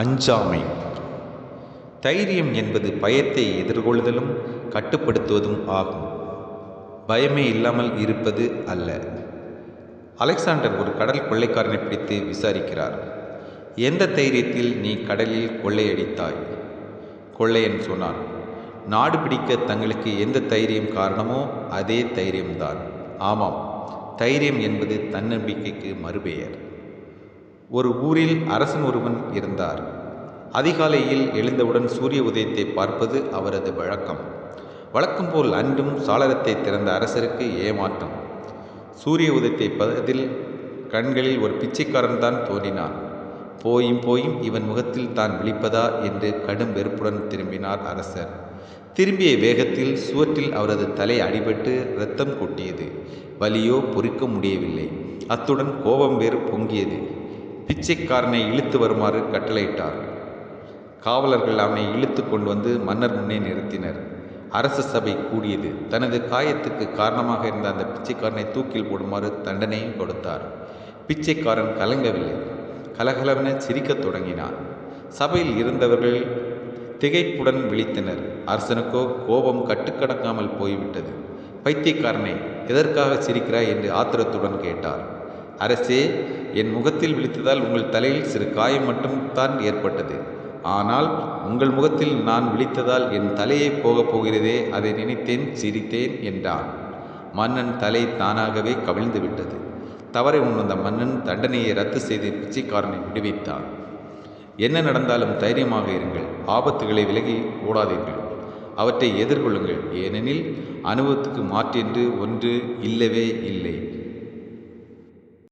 அஞ்சாமை. தைரியம் என்பது பயத்தை எதிர்கொள்ளுதலும் கட்டுப்படுத்துவதும் ஆகும். பயமே இல்லாமல் இருப்பது அல்ல. அலெக்சாண்டர் ஒரு கடல் கொள்ளைக்காரனை பிடித்து விசாரிக்கிறார். எந்த தைரியத்தில் நீ கடலில் கொள்ளையடித்தாய்? கொள்ளையன் சொன்னான் நாடு பிடிக்க தங்களுக்கு எந்த தைரியம் காரணமோ அதே தைரியம்தான். ஆமாம் தைரியம் என்பது தன்னம்பிக்கைக்கு மறுபெயர். ஒரு ஊரில் அரசன் ஒருவன் இருந்தார். அதிகாலையில் எழுந்தவுடன் சூரிய உதயத்தை பார்ப்பது அவரது வழக்கம். வழக்கம் போல் அன்றும் சாளரத்தை திறந்த அரசருக்கு ஏமாற்றம். சூரிய உதயத்தை பதில் கண்களில் ஒரு பிச்சைக்காரன் தான் தோன்றினான். போயும் போயும் இவன் முகத்தில் தான் விழிப்பதா என்று கடும் வெறுப்புடன் திரும்பினார் அரசர். திரும்பிய வேகத்தில் சுவற்றில் அவரது தலை அடிபட்டு இரத்தம் கொட்டியது. வலியோ பொறிக்க முடியவில்லை. அத்துடன் கோபம் வேறு பொங்கியது. பிச்சைக்காரனை இழுத்து வருமாறு கட்டளையிட்டார். காவலர்கள் அவனை இழுத்து கொண்டு வந்து மன்னர் முன்னே நிறுத்தினர். அரச சபை கூடியது. தனது காயத்துக்கு காரணமாக இருந்த அந்த பிச்சைக்காரனை தூக்கில் போடுமாறு தண்டனையும் கொடுத்தார். பிச்சைக்காரன் கலங்கவில்லை. கலகலவென சிரிக்கத் தொடங்கினான். சபையில் இருந்தவர்கள் திகைப்புடன் விழித்தனர். அரசனுக்கோ கோபம் கட்டுக்கடங்காமல் போய்விட்டது. பைத்தியக்காரனை எதற்காக சிரிக்கிறாய் என்று ஆத்திரத்துடன் கேட்டார். அரசே என் முகத்தில் விழித்ததால் உங்கள் தலையில் சிறு காயம் மட்டும் தான் ஏற்பட்டது. ஆனால் உங்கள் முகத்தில் நான் விழித்ததால் என் தலையே போகப் போகிறதே அதை நினைத்தேன் சிரித்தேன் என்றான். மன்னன் தலை தானாகவே கவிழ்ந்து விட்டது. தவறை உணர்ந்த மன்னன் தண்டனையை ரத்து செய்து பிச்சைக்காரனை விடுவித்தான். என்ன நடந்தாலும் தைரியமாக இருங்கள். ஆபத்துகளை விலகி ஓடாதீர்கள். அவற்றை எதிர்கொள்ளுங்கள். ஏனெனில் அனுபவத்துக்கு மாற்றென்று ஒன்று இல்லவே இல்லை.